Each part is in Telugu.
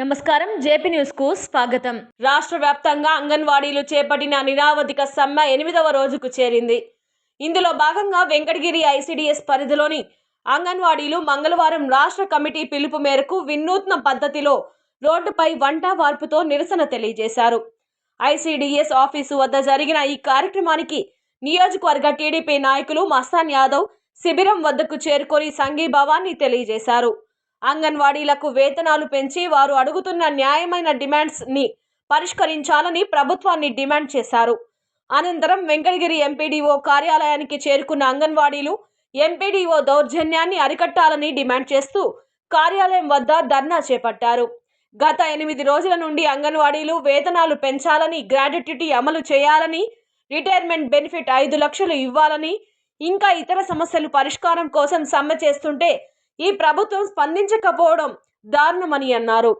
నమస్కారం జేపీ న్యూస్కు స్వాగతం. రాష్ట్ర వ్యాప్తంగా అంగన్వాడీలు చేపట్టిన నిరావధిక సమ్మె ఎనిమిదవ రోజుకు చేరింది. ఇందులో భాగంగా వెంకటగిరి ఐసిడిఎస్ పరిధిలోని అంగన్వాడీలు మంగళవారం రాష్ట్ర కమిటీ పిలుపు మేరకు వినూత్న పద్ధతిలో రోడ్డుపై వంట వార్పుతో నిరసన తెలియజేశారు. ఐసిడిఎస్ ఆఫీసు వద్ద జరిగిన ఈ కార్యక్రమానికి నియోజకవర్గ టీడీపీ నాయకులు మస్తాన్ యాదవ్ శిబిరం వద్దకు చేరుకొని సంఘీభావాన్ని తెలియజేశారు. అంగన్వాడీలకు వేతనాలు పెంచి వారు అడుగుతున్న న్యాయమైన డిమాండ్స్ని పరిష్కరించాలని ప్రభుత్వాన్ని డిమాండ్ చేశారు. అనంతరం వెంకటగిరి ఎంపీడీఓ కార్యాలయానికి చేరుకున్న అంగన్వాడీలు ఎంపీడీఓ దౌర్జన్యాన్ని అరికట్టాలని డిమాండ్ చేస్తూ కార్యాలయం వద్ద ధర్నా చేపట్టారు. గత ఎనిమిది రోజుల నుండి అంగన్వాడీలు వేతనాలు పెంచాలని గ్రాడ్యుటీ అమలు చేయాలని రిటైర్మెంట్ బెనిఫిట్ ఐదు లక్షలు ఇవ్వాలని ఇంకా ఇతర సమస్యలు పరిష్కారం కోసం సమ్మె చేస్తుంటే ఈ ప్రభుత్వం స్పందించకపోవడం దారుణమని అన్నారు.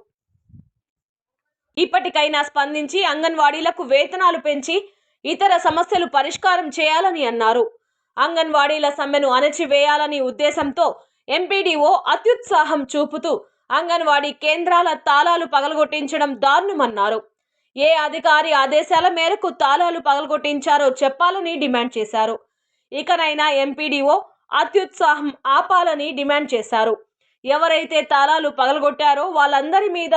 ఇప్పటికైనా స్పందించి అంగన్వాడీలకు వేతనాలు పెంచి ఇతర సమస్యలు పరిష్కారం చేయాలని అన్నారు. అంగన్వాడీల సమ్మెను అణచివేయాలని ఉద్దేశంతో ఎంపీడీఓ అత్యుత్సాహం చూపుతూ అంగన్వాడీ కేంద్రాల తాళాలు పగలగొట్టించడం దారుణమన్నారు. ఏ అధికారి ఆదేశాల మేరకు తాళాలు పగలగొట్టించారో చెప్పాలని డిమాండ్ చేశారు. ఇకనైనా ఎంపీడీఓ అత్యుత్సాహం ఆపాలని డిమాండ్ చేశారు. ఎవరైతే తాళాలు పగలగొట్టారో వాళ్ళందరి మీద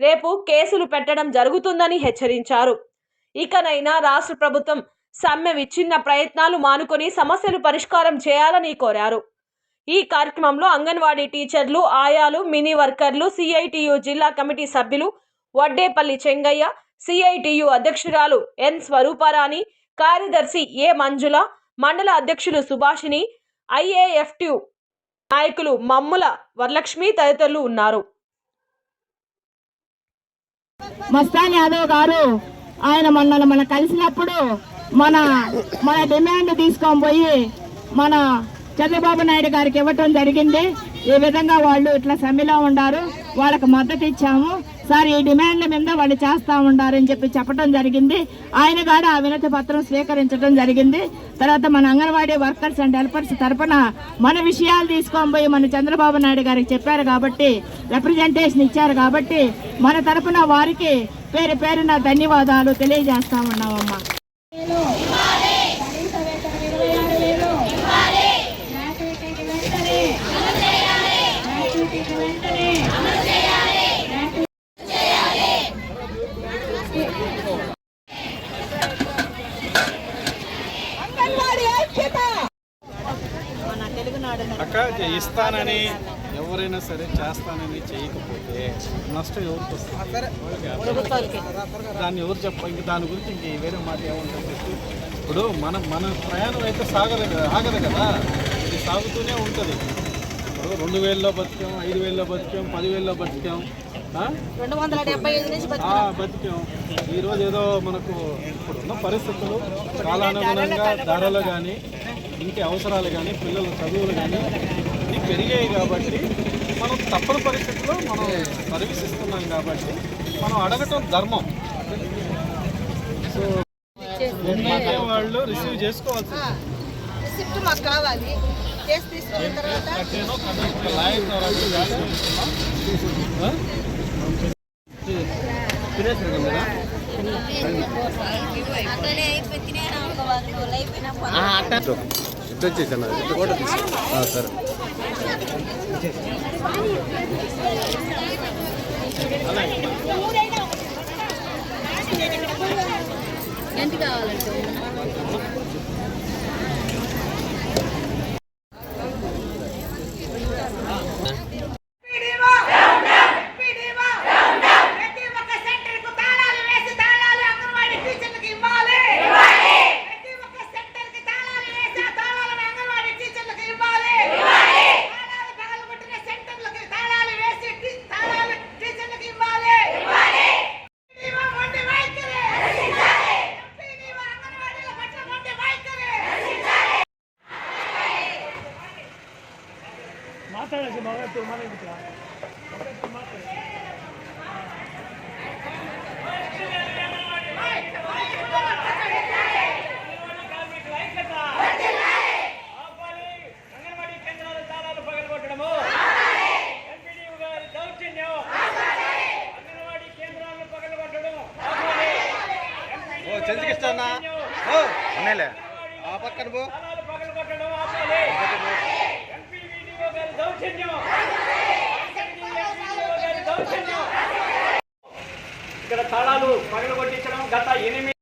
రేపు కేసులు పెట్టడం జరుగుతుందని హెచ్చరించారు. ఇకనైనా రాష్ట్ర ప్రభుత్వం సమ్మె విచ్ఛిన్న ప్రయత్నాలు మానుకొని సమస్యలు పరిష్కారం చేయాలని కోరారు. ఈ కార్యక్రమంలో అంగన్వాడీ టీచర్లు ఆయాలు మినీ వర్కర్లు సిఐటియు జిల్లా కమిటీ సభ్యులు వడ్డేపల్లి చెంగయ్య సిఐటియు అధ్యక్షురాలు ఎన్ స్వరూపారాణి కార్యదర్శి ఏ మంజుల మండల అధ్యక్షులు సుభాషిణి ఐఏఎఫ్టి నాయకులు మమ్ముల వరలక్ష్మి తదితరులు ఉన్నారు. మస్తాన్ యాదవ్ గారు ఆయన మనల్ని మన కలిసినప్పుడు మన మన డిమాండ్ తీసుకొని పోయి మన చంద్రబాబు నాయుడు గారికి ఇవ్వటం జరిగింది. ఈ విధంగా వాళ్ళు ఇట్లా సమ్మెలో ఉండారు. వాళ్ళకి మద్దతు ఇచ్చాము. సార్ ఈ డిమాండ్ల మీద వాళ్ళు చేస్తా ఉండారని చెప్పి చెప్పడం జరిగింది. ఆయన కూడా ఆ వినతి పత్రం స్వీకరించడం జరిగింది. తర్వాత మన అంగన్వాడీ వర్కర్స్ అండ్ హెల్పర్స్ తరపున మన విషయాలు తీసుకొని పోయి మన చంద్రబాబు నాయుడు గారికి చెప్పారు కాబట్టి రిప్రజెంటేషన్ ఇచ్చారు కాబట్టి మన తరపున వారికి పేరు పేరున ధన్యవాదాలు తెలియజేస్తా ఉన్నామమ్మా. అక్క ఇస్తానని ఎవరైనా సరే చేస్తానని చేయకపోతే నష్టం ఎవరికి వస్తుంది? దాన్ని ఎవరు చెప్ప ఇంక దాని గురించి ఇంక వేరే మాట ఏముంటుంది ఇప్పుడు మనం మన ప్రయాణం అయితే సాగదు కదా ఆగదు కదా? ఇది సాగుతూనే ఉంటుంది. ఇప్పుడు రెండు వేలలో బతికాం ఐదు వేలలో బతికాం పదివేలలో బతికాం? రెండు వందల డెబ్బై ఐదు నుంచి బతికాం. ఈరోజు ఏదో మనకు ఇప్పుడున్న పరిస్థితులు కాలానుగుణంగా ధరలు కానీ ఇంటి అవసరాలు కానీ పిల్లల చదువులు కానీ ఇవి పెరిగాయి కాబట్టి మనం తప్పని పరిస్థితుల్లో మనం సర్వీస్ ఇస్తున్నాం కాబట్టి మనం అడగటం ధర్మం. సో వాళ్ళు రిసీవ్ చేసుకోవాల్సి రిసిప్ట్ మాకు కావాలి. కేసు తీసుకున్న తర్వాత కదా ఇట్లా వచ్చేసాను ఫోటో తీసి సరే. ప్రతి ఒక్క సెంటర్కు తాళాలు వేసి తాళాలు అంగన్వాడీ టీచర్లకు ఇవ్వాలి ప్రతి ఒక్క సెంటర్కి తాళాలు వేసి ఆ తాళాలను అంగన్వాడీ టీచర్లకు ఇవ్వాలి తాళాలు పగలగొట్టిన సెంటర్లకు తాళాలు వేసి టీ- తాళాలు టీచర్లకు ఇవ్వాలి ఎంపీడీఓ మొండి వైఖరి ఎంపీడీఓ అంగన్వాడీల చంద్రకృష్ణ అన్నలే ఆ పక్కన పో తాళాలు పగలగొట్టడం ఆపాలి. ఎంపీడీఓ గారి దౌర్జన్యం. ఎంపీడీఓ గారి దౌర్జన్యం. ఇక్కడ తాళాలు పగలగొట్టించడం గత ఎనిమిది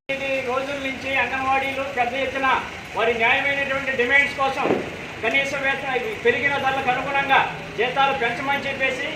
రోజుల నుంచి అంగన్వాడీలు పెద్ద ఎత్తున వారి న్యాయమైనటువంటి డిమాండ్స్ కోసం కనీస వేతన పెరిగిన ధరలకు అనుగుణంగా జీతాలు పెంచమని చెప్పేసి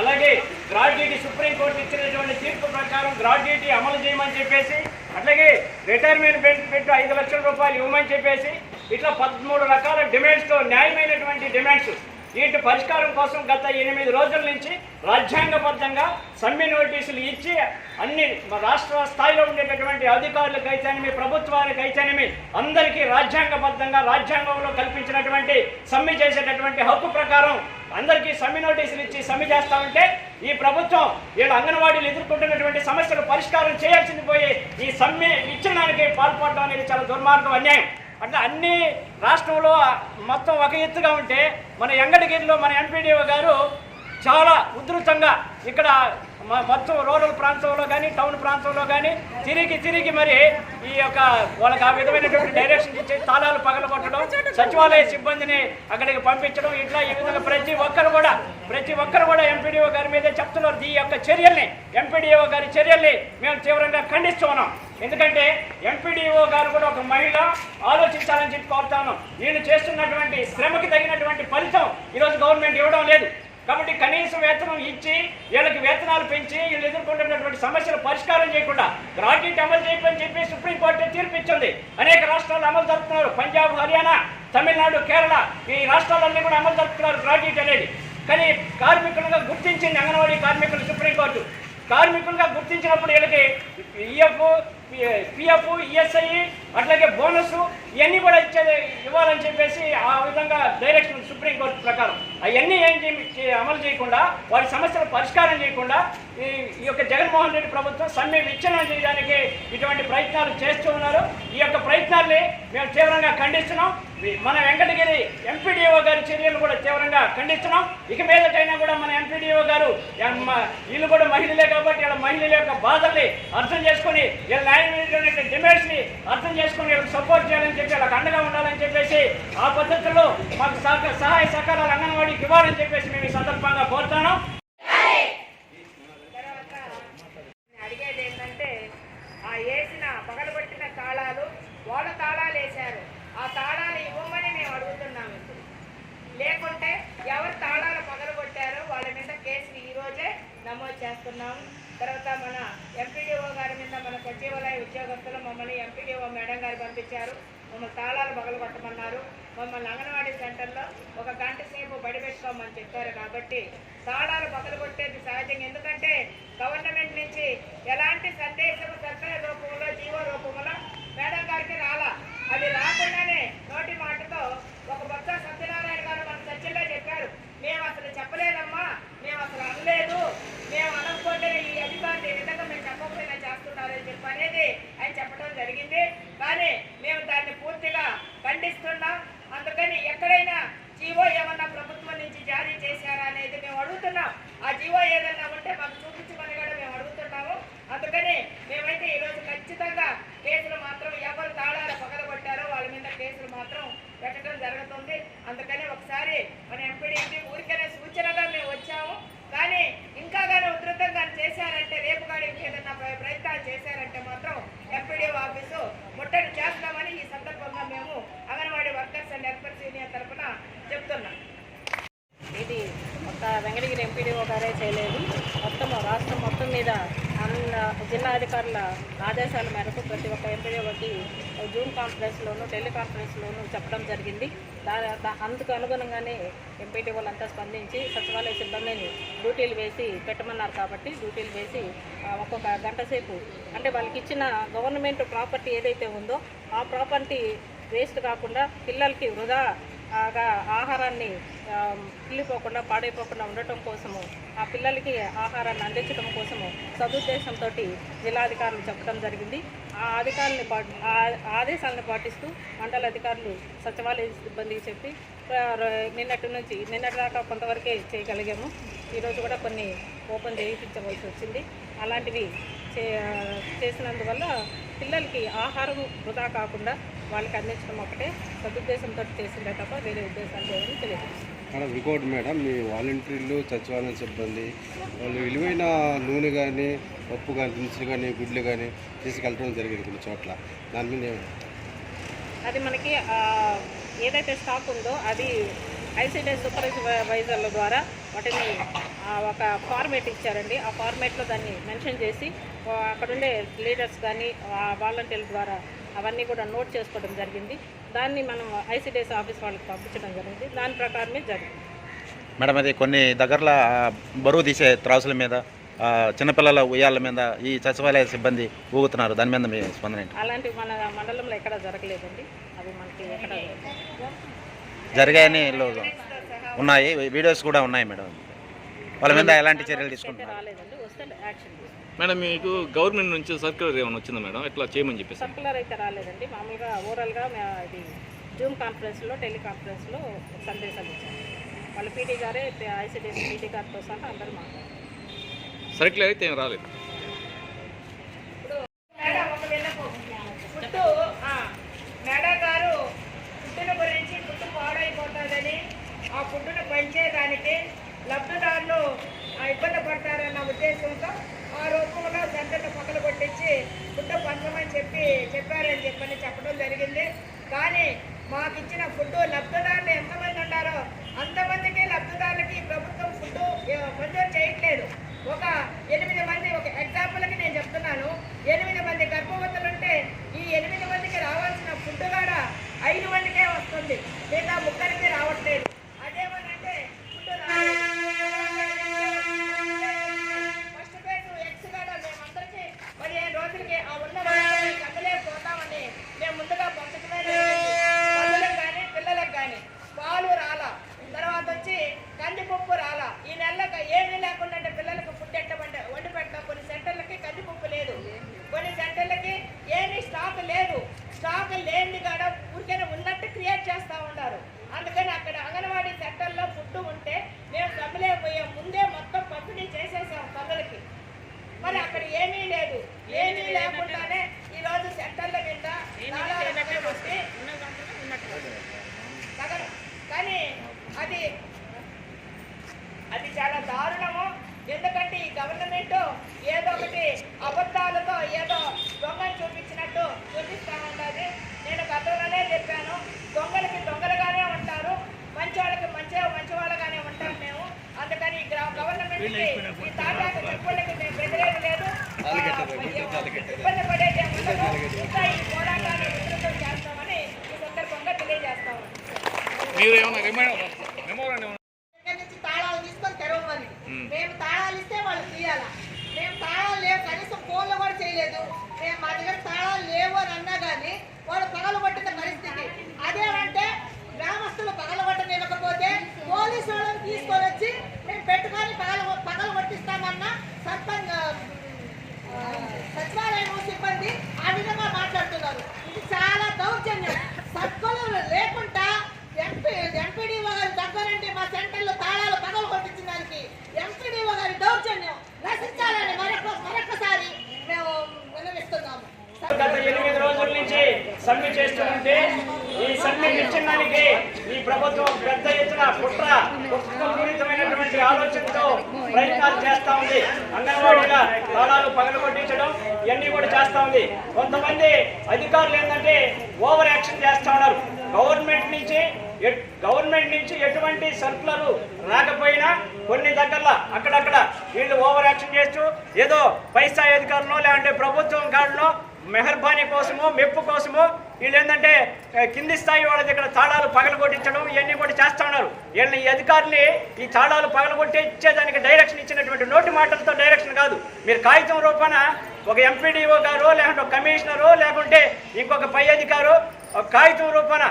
అలాగే గ్రాడ్యుయేటీ సుప్రీంకోర్టు ఇచ్చినటువంటి తీర్పు ప్రకారం గ్రాడ్యుయేటీ అమలు చేయమని చెప్పేసి అట్లాగే రిటైర్మెంట్ బెనిఫిట్ ఐదు లక్షల రూపాయలు ఇవ్వమని చెప్పేసి ఇట్లా పదమూడు రకాల డిమాండ్స్తో న్యాయమైనటువంటి డిమాండ్స్ వీటి పరిష్కారం కోసం గత ఎనిమిది రోజుల నుంచి రాజ్యాంగబద్ధంగా సమ్మె నోటీసులు ఇచ్చి అన్ని రాష్ట్ర స్థాయిలో ఉండేటటువంటి అధికారులకు అయితేనేమి ప్రభుత్వానికి అయితేనేమి అందరికీ రాజ్యాంగబద్ధంగా రాజ్యాంగంలో కల్పించినటువంటి సమ్మె చేసేటటువంటి హక్కు ప్రకారం అందరికీ సమ్మె నోటీసులు ఇచ్చి సమ్మె చేస్తా ఉంటే ఈ ప్రభుత్వం వీళ్ళ అంగన్వాడీలు ఎదుర్కొంటున్నటువంటి సమస్యలు పరిష్కారం చేయాల్సింది పోయి ఈ సమ్మె విచ్ఛిన్నానికి పాల్పడడం అనేది చాలా దుర్మార్గం అన్యాయం. అంటే అన్ని రాష్ట్రంలో మొత్తం ఒక ఎత్తుగా ఉంటే మన ఎంగడగిరిలో మన ఎంపీడీఓ గారు చాలా ఉధృతంగా ఇక్కడ మొత్తం రూరల్ ప్రాంతంలో కానీ టౌన్ ప్రాంతంలో కానీ తిరిగి తిరిగి మరి ఈ యొక్క వాళ్ళకి ఆ విధమైనటువంటి డైరెక్షన్ ఇచ్చి తాళాలు పగలగొట్టడం సచివాలయ సిబ్బందిని అక్కడికి పంపించడం ఇట్లా ఈ విధంగా ప్రతి ఒక్కరు కూడా ప్రతి ఒక్కరు కూడా ఎంపీడీఓ గారి మీదే చెప్తున్నారు. ఈ యొక్క చర్యల్ని ఎంపీడీఓ గారి చర్యల్ని మేము తీవ్రంగా ఖండిస్తూ ఉన్నాం ఎందుకంటే ఎంపీడీఓ గారు కూడా ఒక మహిళ ఆలోచించాలని చెప్పి కోరుతాను. నేను చేస్తున్నటువంటి శ్రమకి తగినటువంటి ఫలితం ఈరోజు గవర్నమెంట్ ఇవ్వడం లేదు. కాబట్టి కనీస వేతనం ఇచ్చి వీళ్ళకి వేతనాలు పెంచి వీళ్ళు ఎదుర్కొంటున్నటువంటి సమస్యలు పరిష్కారం చేయకుండా గ్రాడ్యుయేట్ అమలు చేయమని చెప్పి సుప్రీంకోర్టు తీర్పు ఇచ్చింది. అనేక రాష్ట్రాలు అమలు జరుపుతున్నారు. పంజాబ్ హర్యానా తమిళనాడు కేరళ ఈ రాష్ట్రాలన్నీ కూడా అమలు జరుపుతున్నారు గ్రాడ్యుయేట్ అనేది. కానీ కార్మికులుగా గుర్తించింది అంగన్వాడీ కార్మికులు సుప్రీంకోర్టు. కార్మికులుగా గుర్తించినప్పుడు వీళ్ళకి ఈఎఫ్ పిఎఫ్ ఈఎస్ఐ అట్లాగే బోనస్ ఇవన్నీ కూడా ఇచ్చే ఇవ్వాలని చెప్పేసి ఆ విధంగా డైరెక్షన్ సుప్రీంకోర్టు ప్రకారం. అవన్నీ ఏం చే- అమలు చేయకుండా వారి సమస్యలు పరిష్కారం చేయకుండా ఈ ఈ యొక్క జగన్మోహన్ రెడ్డి ప్రభుత్వం సమ్మె విచ్ఛిన్నం చేయడానికి ఇటువంటి ప్రయత్నాలు చేస్తూ ఉన్నారు. ఈ యొక్క ప్రయత్నాల్ని మేము తీవ్రంగా ఖండిస్తున్నాం. మన వెంకటగిరి ఎంపీడీఓ గారి చర్యలు కూడా తీవ్రంగా ఖండిస్తున్నాం. ఇక మీదటైనా కూడా మన ఎంపీడీఓ గారు వీళ్ళు కూడా మహిళలే కాబట్టి వీళ్ళ మహిళల యొక్క బాధల్ని అర్థం చేసుకుని వీళ్ళ న్యాయమైనటువంటి డిమాండ్స్ని అర్థం చేసుకొని వీళ్ళకి సపోర్ట్ చేయాలని చెప్పి వాళ్ళకి అండగా ఉండాలని చెప్పేసి ఆ పద్ధతిలో మాకు సహక- సహాయ సహకారాలు అంగన్వాడీకి ఇవ్వాలని చెప్పేసి మేము ఈ సందర్భంగా కోరుతున్నాం తర్వాత నేను అడిగేది ఏంటంటే ఆ వేసిన పగలగొట్టిన తాళాలు వాళ్ళ తాళాలు వేశారు ఆ తాళాలు ఇవ్వమని మేము అడుగుతున్నాం ఇప్పుడు లేకుంటే ఎవరు తాళాలు పగలగొట్టారో వాళ్ళ మీద కేసులు ఈ రోజే నమోదు చేస్తున్నాం తర్వాత మన ఎంపీడీఓ గారి మీద మన సచివాలయ ఉద్యోగస్తులు మమ్మల్ని ఎంపీడీఓ మేడం గారు పంపించారు. మమ్మల్ని తాళాలు పగలగొట్టమన్నారు మమ్మల్ని అంగన్వాడీ సెంటర్లో ఒక గంట సేపు బడిపెట్టుకోమని చెప్పారు కాబట్టి తాళాలు పగలగొట్టేది సహజం ఎందుకంటే గవర్నమెంట్ నుంచి ఎలాంటి సందేశం సర్కారు రూపంలో జీవో రూపంలో మేడం గారికి రాలా. అది రాకుండానే నోటి మాటతో ఒక భక్త సత్యనారాయణ గారు మన చర్చల్లో చెప్పారు. మేము అసలు చెప్పలేదమ్మా. మేము అసలు అనలేదు. మేము ఏ విధంగా మేము చెప్పకపోయినా చేస్తున్నారని చెప్పి అనేది ఆయన చెప్పడం జరిగింది. కానీ మేము దాన్ని పూర్తిగా ఖండిస్తున్నాం. అందుకని ఎక్కడైనా జీవో ఏమన్నా ప్రభుత్వం నుంచి జారీ చేశారా అనేది మేము అడుగుతున్నాం. ఆ జీవో ఏదైనా ఉంటే మాకు చూపించమని కూడా మేము అడుగుతున్నాము. అందుకని మేమైతే ఈరోజు ఖచ్చితంగా కేసులు మాత్రం ఎవరు తాళాలు పగలగొట్టారో వాళ్ళ మీద కేసులు మాత్రం పెట్టడం జరుగుతుంది. అందుకని ఒకసారి మన ఎంపీడీ ఊరికనే సూచనగా మేము వచ్చాము. కానీ ఇంకా కానీ చేశారంటే రేపు కానీ ఏదైనా ప్రయత్నాలు చేశారంటే మాత్రం ఎంపీడీఓ ఆఫీసు ముట్టడి చేస్తామని ఈ సందర్భంగా మేము Anganwadi workers and helpers union తరఫున చెప్తున్నాం. ఇది ఒక వెంకటగిరి ఎంపీడీఓ గారే చేయలేదు. మొత్తం రాష్ట్రం మొత్తం మీద అన్న జిల్లా అధికారుల ఆదేశాల మేరకు ప్రతి ఒక్క ఎంపీడీఓకి జూమ్ కాన్ఫరెన్స్లోను టెలికాన్ఫరెన్స్లోను చెప్పడం జరిగింది. దాని అందుకు అనుగుణంగానే ఎంపీటీ వాళ్ళంతా స్పందించి సచివాలయ సిబ్బందిని డ్యూటీలు వేసి పెట్టమన్నారు కాబట్టి డ్యూటీలు వేసి ఒక్కొక్క గంట సేపు. అంటే వాళ్ళకి ఇచ్చిన గవర్నమెంట్ ప్రాపర్టీ ఏదైతే ఉందో ఆ ప్రాపర్టీ వేస్ట్ కాకుండా పిల్లలకి వృధా ఆహారాన్ని పిల్లిపోకుండా పాడైపోకుండా ఉండటం కోసము ఆ పిల్లలకి ఆహారాన్ని అందించడం కోసము సదుద్దేశంతో జిల్లాధికారులు చెప్పడం జరిగింది. ఆ అధికారుల్ని పాటి ఆదేశాలను పాటిస్తూ మండల అధికారులు సచివాలయ సిబ్బందికి చెప్పి నిన్నటి నుంచి నిన్నటి దాకా కొంతవరకే చేయగలిగాము. ఈరోజు కూడా కొన్ని ఓపెన్ చేయించవలసి వచ్చింది. అలాంటివి చే చేసినందువల్ల పిల్లలకి ఆహారం వృధా కాకుండా వాళ్ళకి అందించడం ఒకటే సదుద్దేశంతో చేసిందే తప్ప వేరే ఉద్దేశాలు లేవని తెలియజేస్తుంది మేడం ఇంకోటి మేడం మీ వాలంటీర్లు సచివాలయ సిబ్బంది వాళ్ళు విలువైన నూనె కానీ పప్పు కానీ దినుసులు కానీ గుడ్లు కానీ తీసుకెళ్ళడం జరిగింది కొన్ని చోట్ల. దాని మీద ఏం- అది మనకి ఏదైతే స్టాక్ ఉందో అది ఐసీడీఎస్ సూపర్వైజర్ల ద్వారా వాటిని ఒక ఫార్మేట్ ఇచ్చారండి. ఆ ఫార్మేట్లో దాన్ని మెన్షన్ చేసి అక్కడుండే లీడర్స్ కానీ వాలంటీర్ల ద్వారా అవన్నీ కూడా నోట్ చేసుకోవడం జరిగింది. దాన్ని మనం ఐసీడీఎస్ ఆఫీస్ వాళ్ళకి పంపించడం జరిగింది. దాని ప్రకారమే జరిగింది. మేడం అది కొన్ని దగ్గరలో బరువు తీసే త్రాసుల మీద చిన్నపిల్లల ఉయ్యాల మీద ఈ సచివాలయ సిబ్బంది ఊగుతున్నారు. దాని మీద మీ స్పందన ఏంటి? అలాంటివి మన మండలంలో ఎక్కడ జరగలేదండి. అవి మనకి ఎక్కడ జరిగాయని ఉన్నాయి. వీడియోస్ కూడా ఉన్నాయి మేడం. వాళ్ళ మీద ఎలాంటి చర్యలు అయితే తీసుకుంటున్నారు? రాలేదండి వస్తే యాక్షన్ మేడం మీకు గవర్నమెంట్ నుంచి సర్క్యులర్ ఏమైనా వచ్చిందా మేడం? ఎట్లా చేయమని చెప్పేసి. సర్కులర్ అయితే రాలేదండి. మామూలుగా ఓవరాల్గా మే- ఇది జూమ్ కాన్ఫరెన్స్లో టెలికాన్ఫరెన్స్లో సందేశాలు ఇచ్చారు. వాళ్ళ పీటీ గారే ఐసీడీఎస్ పీటీ గారితో సహా అందరూ మాట్లాడారు. సర్క్యులర్ అయితే ఏం రాలేదు. ఆ, మేడం గారు ఫుడ్డును గురించి ఫుడ్ పాడైపోతుందని ఆ ఫుడ్డును పంచేదానికి లబ్ధిదారులు ఆ, ఇబ్బంది పడతారన్న ఉద్దేశంతో ఆ రూపంలో కొట్టించి ఫుడ్ పంచమని చెప్పి చెప్పారని చెప్పని చెప్పడం జరిగింది. కానీ మాకు ఇచ్చిన ఫుడ్ లబ్ధిదారులు ఎంతమంది ఉన్నారో అంతమందికి లబ్ధిదారులకి ప్రభుత్వం ఫుడ్ మంజూరు చేయట్లేదు. ఒక ఎనిమిది మంది ఒక ఎగ్జాంపుల్కి నేను చెప్తున్నాను. ఎనిమిది మంది గర్భవతులు ఉంటే ఈ ఎనిమిది మందికి రావాల్సిన ఫుడ్ కూడా ఐదు మందికే వస్తుంది లేదా ముగ్గురికి రావట్లేదు అదేమనంటే ఫుడ్ ఫస్ట్ ఫేజ్ ఎక్స్ కూడా మేమందరికీ పదిహేను రోజులకి ఆ ఉన్న వాళ్ళని కట్టలేకపోతామని మేము ముందుగా పంపించమే పిల్లలకు కానీ పిల్లలకు కానీ పాలు రాలా తర్వాత వచ్చి కందిపప్పు రాలా ఈ నెలకు ఏమీ లేకుండా అంటే పిల్లలకు ఫుడ్ ఎట్టమంటే వండి పెట్టాం కొన్ని సెంటర్లకి కందిపప్పు లేదు కొన్ని సెంటర్లకి ఏమీ స్టాక్ లేదు స్టాక్ లేని కాడ ఊరికైనా ఉన్నట్టు క్రియేట్ చేస్తూ ఉన్నారు అందుకని అక్కడ అంగన్వాడీ సెంటర్లో ఫుడ్ ఉంటే మేము గమలేకపోయే ముందే మొత్తం పంపిణీ చేసేసాం పనులకి మరి అక్కడ ఏమీ లేదు ఏమీ లేకుండానే ఈ రోజు సెంటర్ల కింద తాళాలు పగలగొట్టి పగల- కానీ అది అది చాలా దారుణము ఎందుకంటే ఈ గవర్నమెంట్ ఏదో ఒకటి అబద్ధాలతో ఏదో దొంగలు చూపించినట్టు చూపిస్తా ఉన్నది నేను గతంలోనే చెప్పాను దొంగలకి దొంగలుగానే ఉంటారు మంచి వాళ్ళకి మంచి మంచి వాళ్ళగానే ఉంటాం మేము అందుకని ఈ గ్రా- గవర్నమెంట్కి ఈ తాటాకు చెప్పులకి మేము వ్యతిరేకం లేదు ఆ, ఇబ్బంది ఉండదు. ఇంకా ఈ పోరాటాన్ని విస్తృతం చేస్తామని సందర్భంగా నుంచి తాళాలు తీసుకొని తెరవమని. మేము. తాళాలు ఇస్తే వాళ్ళు తీయాలా? మేము తాళాలు లేవు కనీసం ఫోన్లు కూడా చేయలేదు. మేము మా దగ్గర తాళాలు లేవు అని అన్నా కానీ వాడు పగలగొట్టిన పరిస్థితి. అదేమంటే గ్రామస్తులు పగలగొట్టనివ్వకపోతే పోలీసు వాళ్ళని తీసుకొని వచ్చి మేము పెట్టుకొని పగల పగల కొట్టిస్తామన్నా సర్పంచ్ సచివాలయం సిబ్బంది ఆ విధంగా మాట్లాడుతున్నారు. ఇది చాలా దౌర్జన్యం. సర్కులు లేకుండా ఎంపీ ఎంపీడీఓ గారి దగ్గరంటే మా సెంటర్లో తాళాలు పగలు కొట్టించిన దానికి ఎంపీడీఓ గారి దౌర్జన్యం. నశించాలని మరొక మరొకసారి మేము విన్నవిస్తున్నాము. గత ఎనిమిది రోజుల నుంచి సమ్మె చేస్తుంటే ఈ సమ్మె నిశ్చిన్నానికి ఈ ప్రభుత్వం పెద్ద ఎత్తున కుట్ర మంచి ఆలోచనతో ప్రయత్నాలు చేస్తా ఉంది. అంగన్వాడీల తాళాలు పగలగొట్టించడం ఇవన్నీ కూడా చేస్తా ఉంది. కొంతమంది అధికారులు ఏంటంటే ఓవర్ యాక్షన్ చేస్తా ఉన్నారు. గవర్నమెంట్ నుంచి ఎట్- గవర్నమెంట్ నుంచి ఎటువంటి సర్కులర్ రాకపోయినా కొన్ని దగ్గరలో అక్కడక్కడ వీళ్ళు ఓవర్ యాక్షన్ చేస్తూ ఏదో పై స్థాయి అధికారులు లేదంటే ప్రభుత్వం కాడనో మెహర్బానీ కోసమో మెప్పు కోసమో వీళ్ళు ఏంటంటే కింది స్థాయి వాళ్ళ దగ్గర తాళాలు పగలగొట్టించడం ఇవన్నీ కూడా చేస్తా ఉన్నారు. వీళ్ళని ఈ అధికారులు ఈ తాళాలు పగలగొట్టించేదానికి డైరెక్షన్ ఇచ్చినటువంటి నోటి మాటలతో డైరెక్షన్ కాదు. మీరు కాగితం రూపాన ఒక ఎంపీడీఓ గారో లేకుంటే ఒక కమిషనరో లేకుంటే ఇంకొక పై అధికారు ఒక కాగితం రూపాన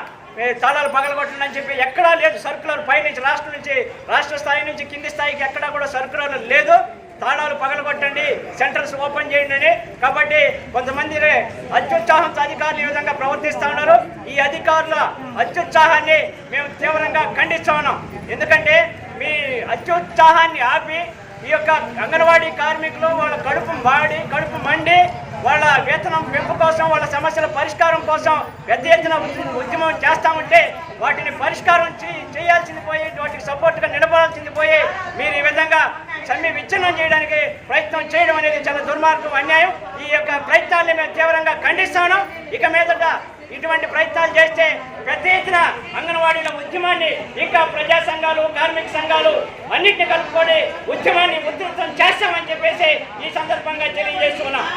తాళాలు పగలగొట్టండి అని చెప్పి ఎక్కడా లేదు. సర్కులర్ పై నుంచి రాష్ట్రం నుంచి రాష్ట్ర స్థాయి నుంచి కింది స్థాయికి ఎక్కడా కూడా సర్కులర్ లేదు. తాళాలు పగలగొట్టండి సెంటర్స్ ఓపెన్ చేయండి అని. కాబట్టి కొంతమంది అత్యుత్సాహంతో అధికారులు ఈ విధంగా ప్రవర్తిస్తూ ఉన్నారు. ఈ అధికారుల అత్యుత్సాహాన్ని మేము తీవ్రంగా ఖండిస్తూ ఉన్నాం. ఎందుకంటే మీ అత్యుత్సాహాన్ని ఆపి ఈ యొక్క అంగన్వాడీ కార్మికులు వాళ్ళ కడుపు మాడి కడుపు మండి వాళ్ళ వేతనం పెంపు కోసం వాళ్ళ సమస్యల పరిష్కారం కోసం పెద్ద ఎత్తున ఉద్యమం చేస్తామంటే వాటిని పరిష్కారం చేయాల్సింది పోయి వాటికి సపోర్ట్గా నిలబడాల్సింది పోయి మీరు ఈ విధంగా సమ్మె విచ్ఛిన్నం చేయడానికి ప్రయత్నం చేయడం అనేది చాలా దుర్మార్గం అన్యాయం. ఈ యొక్క ప్రయత్నాన్ని మేము తీవ్రంగా ఖండిస్తాను ఇక మీదట ఇటువంటి ప్రయత్నాలు చేస్తే పెద్ద ఎత్తున అంగన్వాడీల ఉద్యమాన్ని ఇంకా ప్రజా సంఘాలు కార్మిక సంఘాలు అన్నింటిని కలుపుకొని ఉద్యమాన్ని ఉధృతం చేస్తామని చెప్పేసి ఈ సందర్భంగా తెలియజేస్తున్నాం.